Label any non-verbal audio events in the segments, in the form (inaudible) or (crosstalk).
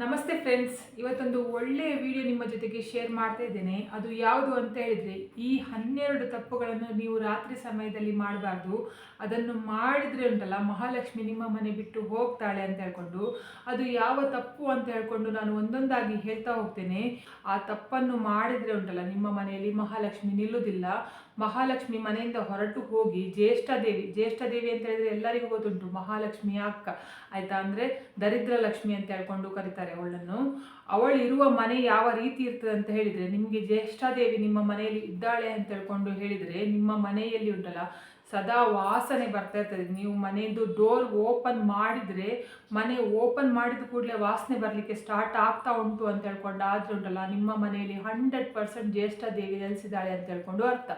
ನಮಸ್ತೆ ಫ್ರೆಂಡ್ಸ್, ಇವತ್ತೊಂದು ಒಳ್ಳೆಯ ವಿಡಿಯೋ ನಿಮ್ಮ ಜೊತೆಗೆ ಶೇರ್ ಮಾಡ್ತಾ ಇದ್ದೇನೆ. ಅದು ಯಾವುದು ಅಂತ ಹೇಳಿದರೆ, ಈ ಹನ್ನೆರಡು ತಪ್ಪುಗಳನ್ನು ನೀವು ರಾತ್ರಿ ಸಮಯದಲ್ಲಿ ಮಾಡಬಾರ್ದು. ಅದನ್ನು ಮಾಡಿದರೆ ಉಂಟಲ್ಲ, ಮಹಾಲಕ್ಷ್ಮಿ ನಿಮ್ಮ ಮನೆ ಬಿಟ್ಟು ಹೋಗ್ತಾಳೆ ಅಂತ ಹೇಳ್ಕೊಂಡು, ಅದು ಯಾವ ತಪ್ಪು ಅಂತ ಹೇಳ್ಕೊಂಡು ನಾನು ಒಂದೊಂದಾಗಿ ಹೇಳ್ತಾ ಹೋಗ್ತೇನೆ. ಆ ತಪ್ಪನ್ನು ಮಾಡಿದರೆ ಉಂಟಲ್ಲ, ನಿಮ್ಮ ಮನೆಯಲ್ಲಿ ಮಹಾಲಕ್ಷ್ಮಿ ನಿಲ್ಲುವುದಿಲ್ಲ. ಮಹಾಲಕ್ಷ್ಮಿ ಮನೆಯಿಂದ ಹೊರಟು ಹೋಗಿ ಜ್ಯೇಷ್ಠ ದೇವಿ ಜ್ಯೇಷ್ಠ ದೇವಿ ಅಂತ ಹೇಳಿದ್ರೆ ಎಲ್ಲರಿಗೂ ಗೊತ್ತುಂಟು, ಮಹಾಲಕ್ಷ್ಮಿ ಅಕ್ಕ, ಆಯ್ತಾ? ಅಂದ್ರೆ ದರಿದ್ರ ಲಕ್ಷ್ಮಿ ಅಂತ ಹೇಳ್ಕೊಂಡು ಕರೀತಾರೆ ಅವಳನ್ನು. ಅವಳು ಇರುವ ಮನೆ ಯಾವ ರೀತಿ ಇರ್ತದೆ ಅಂತ ಹೇಳಿದ್ರೆ, ನಿಮಗೆ ಜ್ಯೇಷ್ಠ ದೇವಿ ನಿಮ್ಮ ಮನೆಯಲ್ಲಿ ಇದ್ದಾಳೆ ಅಂತ ಹೇಳ್ಕೊಂಡು ಹೇಳಿದ್ರೆ, ನಿಮ್ಮ ಮನೆಯಲ್ಲಿ ಉಂಟಲ್ಲ ಸದಾ ವಾಸನೆ ಬರ್ತಾ ಇರ್ತದೆ. ನೀವು ಮನೆಯದು ಡೋರ್ ಓಪನ್ ಮಾಡಿದ್ರೆ, ಮನೆ ಓಪನ್ ಮಾಡಿದ ಕೂಡಲೇ ವಾಸನೆ ಬರಲಿಕ್ಕೆ ಸ್ಟಾರ್ಟ್ ಆಗ್ತಾ ಉಂಟು ಅಂತ ಹೇಳ್ಕೊಂಡು ಆದರೆ ಉಂಟಲ್ಲ, ನಿಮ್ಮ ಮನೆಯಲ್ಲಿ ಹಂಡ್ರೆಡ್ ಪರ್ಸೆಂಟ್ ಜ್ಯೇಷ್ಠ ದೇವಿ ನೆಲೆಸಿದ್ದಾಳೆ ಅಂತ ಹೇಳ್ಕೊಂಡು ಅರ್ಥ.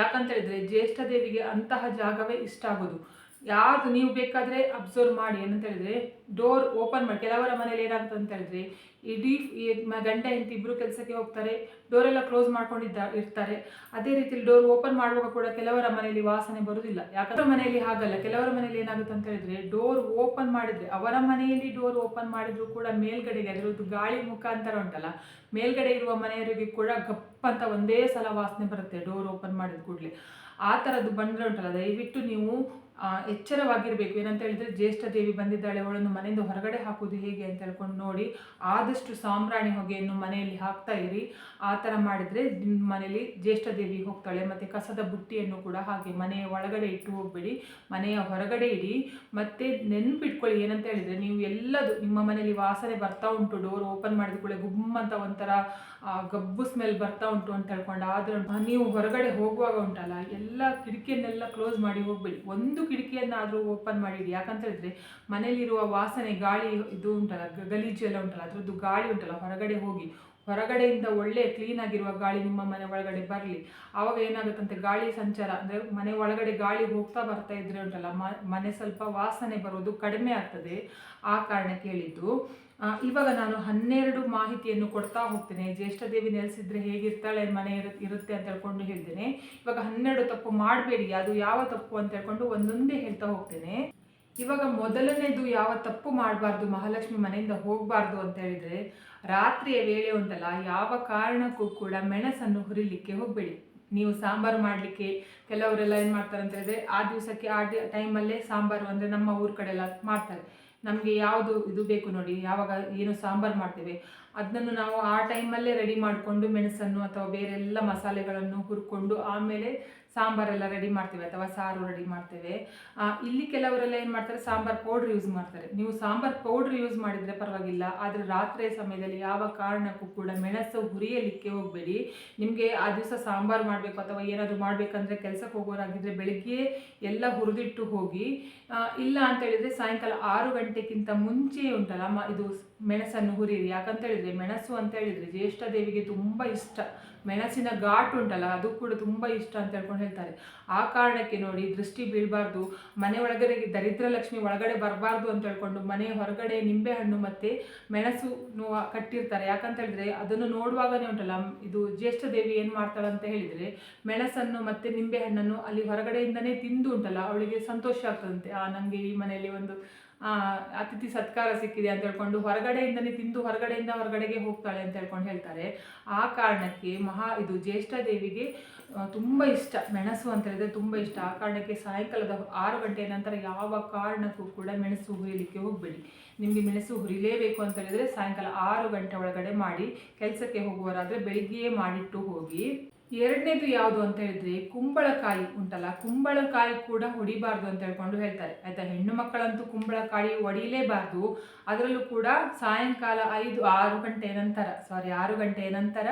ಯಾಕಂತ ಹೇಳಿದ್ರೆ ಜ್ಯೇಷ್ಠ ದೇವಿಗೆ ಅಂತಹ ಜಾಗವೇ ಇಷ್ಟ ಆಗೋದು. ಯಾರು ನೀವು ಬೇಕಾದರೆ ಅಬ್ಸರ್ವ್ ಮಾಡಿ ಏನಂತ ಹೇಳಿದ್ರೆ ಡೋರ್ ಓಪನ್ ಮಾಡಿ, ಕೆಲವರ ಮನೇಲಿ ಏನಾಗುತ್ತೆ ಅಂತ ಹೇಳಿದ್ರೆ ಇಡೀ ಗಂಡ ಹೆಂಡತಿ ಇಬ್ಬರು ಕೆಲಸಕ್ಕೆ ಹೋಗ್ತಾರೆ ಡೋರೆಲ್ಲ ಕ್ಲೋಸ್ ಮಾಡ್ಕೊಂಡಿದ್ದ, ಇರ್ತಾರೆ. ಅದೇ ರೀತಿಲಿ ಡೋರ್ ಓಪನ್ ಮಾಡುವಾಗ ಕೂಡ ಕೆಲವರ ಮನೆಯಲ್ಲಿ ವಾಸನೆ ಬರುವುದಿಲ್ಲ ಯಾಕಂದ್ರೆ ಮನೆಯಲ್ಲಿ ಹಾಗಲ್ಲ. ಕೆಲವರ ಮನೆಯಲ್ಲಿ ಏನಾಗುತ್ತೆ ಅಂತ ಹೇಳಿದ್ರೆ ಡೋರ್ ಓಪನ್ ಮಾಡಿದ್ರೆ, ಅವರ ಮನೆಯಲ್ಲಿ ಡೋರ್ ಓಪನ್ ಮಾಡಿದ್ರು ಕೂಡ ಮೇಲ್ಗಡೆಗೆ ಅದರದ್ದು ಗಾಳಿ ಮುಖಾಂತರ ಉಂಟಲ್ಲ, ಮೇಲ್ಗಡೆ ಇರುವ ಮನೆಯವರಿಗೆ ಕೂಡ ಗಪ್ಪ ಅಂತ ಒಂದೇ ಸಲ ವಾಸನೆ ಬರುತ್ತೆ ಡೋರ್ ಓಪನ್ ಮಾಡಿದ ಕೂಡಲೇ. ಆ ಥರದ್ದು ಬಂದರೆ ಉಂಟಲ್ಲ, ದಯವಿಟ್ಟು ನೀವು ಎಚ್ಚರವಾಗಿರಬೇಕು. ಏನಂತ ಹೇಳಿದ್ರೆ ಜ್ಯೇಷ್ಠ ದೇವಿ ಬಂದಿದ್ದಾಳೆ, ಅವಳನ್ನು ಮನೆಯಿಂದ ಹೊರಗಡೆ ಹಾಕೋದು ಹೇಗೆ ಅಂತ ಹೇಳ್ಕೊಂಡು ನೋಡಿ. ಆದಷ್ಟು ಸಾಂಬ್ರಾಣಿ ಹೊಗೆಯನ್ನು ಮನೆಯಲ್ಲಿ ಹಾಕ್ತಾ ಇರಿ. ಆ ಥರ ಮಾಡಿದರೆ ನಿಮ್ಮ ಮನೆಯಲ್ಲಿ ಜ್ಯೇಷ್ಠ ದೇವಿ ಹೋಗ್ತಾಳೆ. ಮತ್ತು ಕಸದ ಬುಟ್ಟಿಯನ್ನು ಕೂಡ ಹಾಗೆ ಮನೆಯ ಒಳಗಡೆ ಇಟ್ಟು ಹೋಗಬೇಡಿ. ಮನೆಯ ಹೊರಗಡೆ ಇಡಿ. ಮತ್ತು ನೆನ್ಪಿಟ್ಕೊಳ್ಳಿ. ಏನಂತ ಹೇಳಿದರೆ ನೀವು ಎಲ್ಲದು, ನಿಮ್ಮ ಮನೆಯಲ್ಲಿ ವಾಸನೆ ಬರ್ತಾ ಉಂಟು, ಡೋರ್ ಓಪನ್ ಮಾಡಿದ ಕೂಡಲೇ ಗುಮ್ ಅಂತ ಒಂಥರ ಗಬ್ಬು ಸ್ಮೆಲ್ ಬರ್ತಾ ಉಂಟು ಅಂತ ಹೇಳ್ಕೊಂಡು ಆದರೂ ನೀವು ಹೊರಗಡೆ ಹೋಗುವಾಗ ಉಂಟಲ್ಲ, ಎಲ್ಲ ಕಿಟಕಿಯನ್ನೆಲ್ಲ ಕ್ಲೋಸ್ ಮಾಡಿ ಹೋಗಬೇಡಿ. ಒಂದು ಕಿಟಕಿಯನ್ನಾದರೂ ಓಪನ್ ಮಾಡಿಡಿ. ಯಾಕಂತ ಹೇಳಿದ್ರೆ, ಮನೆಯಲ್ಲಿರುವ ವಾಸನೆ, ಗಾಳಿ ಇದು ಉಂಟಲ್ಲ ಗಲೀಜು ಎಲ್ಲ ಉಂಟಲ್ಲ, ಅದರದ್ದು ಗಾಳಿ ಉಂಟಲ್ಲ, ಹೊರಗಡೆ ಹೋಗಿ. ಹೊರಗಡೆಯಿಂದ ಒಳ್ಳೆ ಕ್ಲೀನ್ ಆಗಿರುವ ಗಾಳಿ ನಿಮ್ಮ ಮನೆ ಒಳಗಡೆ ಬರಲಿ. ಆವಾಗ ಏನಾಗುತ್ತಂತೆ, ಗಾಳಿ ಸಂಚಾರ, ಅಂದರೆ ಮನೆ ಒಳಗಡೆ ಗಾಳಿ ಹೋಗ್ತಾ ಬರ್ತಾ ಇದ್ರೆ ಉಂಟಲ್ಲ ಮನೆ ಸ್ವಲ್ಪ ವಾಸನೆ ಬರೋದು ಕಡಿಮೆ ಆಗ್ತದೆ. ಆ ಕಾರಣಕ್ಕೆ ಹೇಳಿದ್ದು ಇವಾಗ ನಾನು ಹನ್ನೆರಡು ಮಾಹಿತಿಯನ್ನು ಕೊಡ್ತಾ ಹೋಗ್ತೇನೆ. ಜ್ಯೇಷ್ಠ ದೇವಿ ನೆಲೆಸಿದ್ರೆ ಹೇಗಿರ್ತಾಳೆ, ಮನೆ ಇರು- ಇರುತ್ತೆ ಅಂತ ಹೇಳ್ಕೊಂಡು ಹೇಳ್ತೇನೆ. ಇವಾಗ ಹನ್ನೆರಡು ತಪ್ಪು ಮಾಡಬೇಡಿ. ಅದು ಯಾವ ತಪ್ಪು ಅಂತ ಹೇಳ್ಕೊಂಡು ಒಂದೊಂದೇ ಹೇಳ್ತಾ ಹೋಗ್ತೇನೆ. ಇವಾಗ ಮೊದಲನೇದು ಯಾವ ತಪ್ಪು ಮಾಡಬಾರ್ದು, ಮಹಾಲಕ್ಷ್ಮಿ ಮನೆಯಿಂದ ಹೋಗಬಾರ್ದು ಅಂತ ಹೇಳಿದ್ರೆ, ರಾತ್ರಿಯ ವೇಳೆ ಉಂಟಲ್ಲ ಯಾವ ಕಾರಣಕ್ಕೂ ಕೂಡ ಮೆಣಸನ್ನು ಹುರಿಲಿಕ್ಕೆ ಹೋಗಬೇಡಿ. ನೀವು ಸಾಂಬಾರು ಮಾಡಲಿಕ್ಕೆ ಕೆಲವರೆಲ್ಲ ಏನು ಮಾಡ್ತಾರೆ ಅಂತ ಹೇಳಿದ್ರೆ, ಆ ದಿವಸಕ್ಕೆ ಆ ಟೈಮಲ್ಲೇ ಸಾಂಬಾರು ಅಂದರೆ ನಮ್ಮ ಊರ ಕಡೆ ಎಲ್ಲ ಮಾಡ್ತಾರೆ. ನಮಗೆ ಯಾವುದು ಇದು ಬೇಕು ನೋಡಿ, ಯಾವಾಗ ಏನು ಸಾಂಬಾರು ಮಾಡ್ತೇವೆ ಅದನ್ನು ನಾವು ಆ ಟೈಮಲ್ಲೇ ರೆಡಿ ಮಾಡಿಕೊಂಡು ಮೆಣಸನ್ನು ಅಥವಾ ಬೇರೆಲ್ಲ ಮಸಾಲೆಗಳನ್ನು ಹುರ್ಕೊಂಡು ಆಮೇಲೆ ಸಾಂಬಾರೆಲ್ಲ ರೆಡಿ ಮಾಡ್ತೇವೆ ಅಥವಾ ಸಾರು ರೆಡಿ ಮಾಡ್ತೇವೆ. ಇಲ್ಲಿ ಕೆಲವರೆಲ್ಲ ಏನು ಮಾಡ್ತಾರೆ, ಸಾಂಬಾರ್ ಪೌಡ್ರ್ ಯೂಸ್ ಮಾಡ್ತಾರೆ. ನೀವು ಸಾಂಬಾರ್ ಪೌಡ್ರ್ ಯೂಸ್ ಮಾಡಿದರೆ ಪರವಾಗಿಲ್ಲ, ಆದರೆ ರಾತ್ರಿ ಸಮಯದಲ್ಲಿ ಯಾವ ಕಾರಣಕ್ಕೂ ಕೂಡ ಮೆಣಸು ಹುರಿಯಲಿಕ್ಕೆ ಹೋಗಬೇಡಿ. ನಿಮಗೆ ಆ ದಿವಸ ಸಾಂಬಾರು ಮಾಡಬೇಕು ಅಥವಾ ಏನಾದರೂ ಮಾಡಬೇಕಂದ್ರೆ ಕೆಲಸಕ್ಕೆ ಹೋಗೋರಾಗಿದ್ದರೆ ಬೆಳಿಗ್ಗೆ ಎಲ್ಲ ಹುರಿದಿಟ್ಟು ಹೋಗಿ ಇಲ್ಲ ಅಂತ ಹೇಳಿದರೆ ಸಾಯಂಕಾಲ ಆರು ಗಂಟೆಗಿಂತ ಮುಂಚೆ ಉಂಟಲ್ಲ ಇದು ಮೆಣಸನ್ನು ಹುರಿಯಿರಿ. ಯಾಕಂತ ಹೇಳಿದರೆ ಮೆಣಸು ಅಂತ ಹೇಳಿದರೆ ಜ್ಯೇಷ್ಠ ದೇವಿಗೆ ತುಂಬ ಇಷ್ಟ. ಮೆಣಸಿನ ಘಾಟ್ ಉಂಟಲ್ಲ, ಅದು ಕೂಡ ತುಂಬ ಇಷ್ಟ ಅಂತ ಹೇಳ್ಕೊಂಡು ಹೇಳ್ತಾರೆ. ಆ ಕಾರಣಕ್ಕೆ ನೋಡಿ ದೃಷ್ಟಿ ಬೀಳಬಾರ್ದು, ಮನೆ ಒಳಗಡೆ ದರಿದ್ರ ಲಕ್ಷ್ಮಿ ಒಳಗಡೆ ಬರಬಾರ್ದು ಅಂತ ಹೇಳ್ಕೊಂಡು ಮನೆ ಹೊರಗಡೆ ನಿಂಬೆಹಣ್ಣು ಮತ್ತು ಮೆಣಸು ಕಟ್ಟಿರ್ತಾರೆ. ಯಾಕಂತ ಹೇಳಿದ್ರೆ ಅದನ್ನು ನೋಡುವಾಗನೇ ಉಂಟಲ್ಲ, ಇದು ಜ್ಯೇಷ್ಠ ದೇವಿ ಏನು ಮಾಡ್ತಾಳೆ ಅಂತ ಹೇಳಿದರೆ ಮೆಣಸನ್ನು ಮತ್ತು ನಿಂಬೆಹಣ್ಣನ್ನು ಅಲ್ಲಿ ಹೊರಗಡೆಯಿಂದನೇ ತಿಂದು ಉಂಟಲ್ಲ, ಅವಳಿಗೆ ಸಂತೋಷ ಆಗ್ತದಂತೆ. ಆ ನನಗೆ ಈ ಮನೆಯಲ್ಲಿ ಒಂದು ಅತಿಥಿ ಸತ್ಕಾರ ಸಿಕ್ಕಿದೆ ಅಂತ ಹೇಳ್ಕೊಂಡು ಹೊರಗಡೆಯಿಂದನೇ ತಿಂದು ಹೊರಗಡೆಯಿಂದ ಹೊರಗಡೆಗೆ ಹೋಗ್ತಾಳೆ ಅಂತ ಹೇಳ್ಕೊಂಡು ಹೇಳ್ತಾರೆ. ಆ ಕಾರಣಕ್ಕೆ ಮಹಾ, ಇದು ಜ್ಯೇಷ್ಠ ದೇವಿಗೆ ತುಂಬ ಇಷ್ಟ. ಮೆಣಸು ಅಂತ ಹೇಳಿದ್ರೆ ತುಂಬ ಇಷ್ಟ. ಆ ಕಾರಣಕ್ಕೆ ಸಾಯಂಕಾಲದ ಆರು ಗಂಟೆಯ ನಂತರ ಯಾವ ಕಾರಣಕ್ಕೂ ಕೂಡ ಮೆಣಸು ಹುರಿಯಲಿಕ್ಕೆ ಹೋಗಬೇಡಿ. ನಿಮಗೆ ಮೆಣಸು ಹುರಿಲೇಬೇಕು ಅಂತ ಹೇಳಿದ್ರೆ ಸಾಯಂಕಾಲ ಆರು ಗಂಟೆ ಒಳಗಡೆ ಮಾಡಿ, ಕೆಲಸಕ್ಕೆ ಹೋಗುವರಾದರೆ ಬೆಳಿಗ್ಗೆಯೇ ಮಾಡಿಟ್ಟು ಹೋಗಿ ಎರಡನೇದು ಯಾವುದು ಅಂತ ಹೇಳಿದ್ರೆ ಕುಂಬಳಕಾಯಿ ಉಂಟಲ್ಲ, ಕುಂಬಳಕಾಯಿ ಕೂಡ ಹೊಡಿಬಾರ್ದು ಅಂತ ಹೇಳ್ಕೊಂಡು ಹೇಳ್ತಾರೆ. ಆಯ್ತಾ? ಹೆಣ್ಣು ಮಕ್ಕಳಂತೂ ಕುಂಬಳಕಾಯಿ ಹೊಡಿಲೇಬಾರ್ದು. ಅದರಲ್ಲೂ ಕೂಡ ಸಾಯಂಕಾಲ ಐದು ಆರು ಗಂಟೆ ನಂತರ ಸಾರಿ ಆರು ಗಂಟೆ ನಂತರ